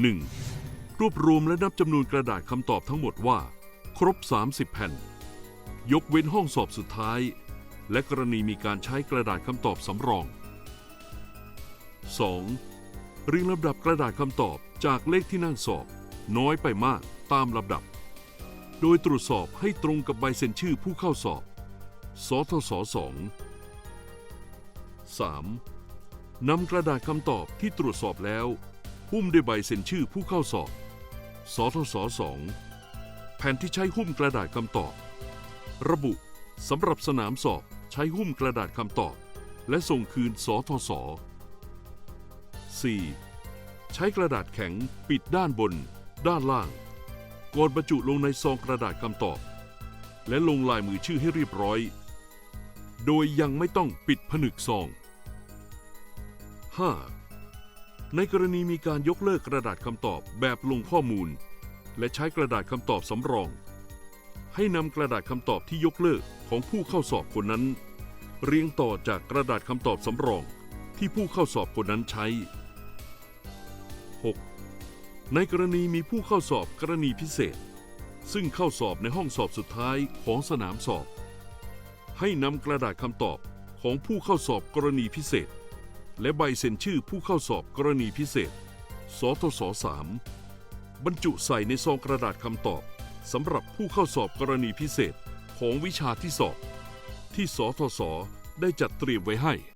1. รวบรวมและนับจำนวนกระดาษคำตอบทั้งหมดว่า ครบ 30 แผ่น ยกเว้นห้องสอบสุดท้าย และกรณีมีการใช้กระดาษคำตอบสำรอง 2. เรียงลำดับกระดาษคำตอบจากเลขที่นั่งสอบ น้อยไปมากตามลำดับ โดยตรวจสอบให้ตรงกับใบเซ็นชื่อผู้เข้าสอบ สทศ2 3. นำกระดาษคำตอบที่ตรวจสอบแล้ว หุ้มด้วยใบเซ็นชื่อผู้เข้าสอบ สทศ2แผ่นที่ใช้หุ้มกระดาษคำตอบ ระบุสำหรับสนามสอบใช้หุ้มกระดาษคำตอบ และส่งคืนสทศ 4. ใช้กระดาษแข็งปิดด้านบน ด้านล่าง ก่อนบรรจุลงในซองกระดาษคำตอบ และลงลายมือชื่อให้เรียบร้อย โดยยังไม่ต้องปิดผนึกซอง 5. ในกรณีมีการยกเลิกกระดาษคำตอบแบบลงข้อมูล และใช้กระดาษคำตอบสำรอง ให้นำกระดาษคำตอบที่ยกเลิกของผู้เข้าสอบคนนั้น เรียงต่อจากกระดาษคำตอบสำรองที่ผู้เข้าสอบคนนั้นใช้ 6. ในกรณีมีผู้เข้าสอบกรณีพิเศษ ซึ่งเข้าสอบในห้องสอบสุดท้ายของสนามสอบ ให้นำกระดาษคำตอบของผู้เข้าสอบกรณีพิเศษ และใบเซ็นชื่อผู้เข้าสอบกรณีพิเศษ สทศ3บรรจุใส่ในซองกระดาษคำตอบสำหรับผู้เข้าสอบกรณีพิเศษของวิชาที่สอบ ที่สทศได้จัดเตรียมไว้ให้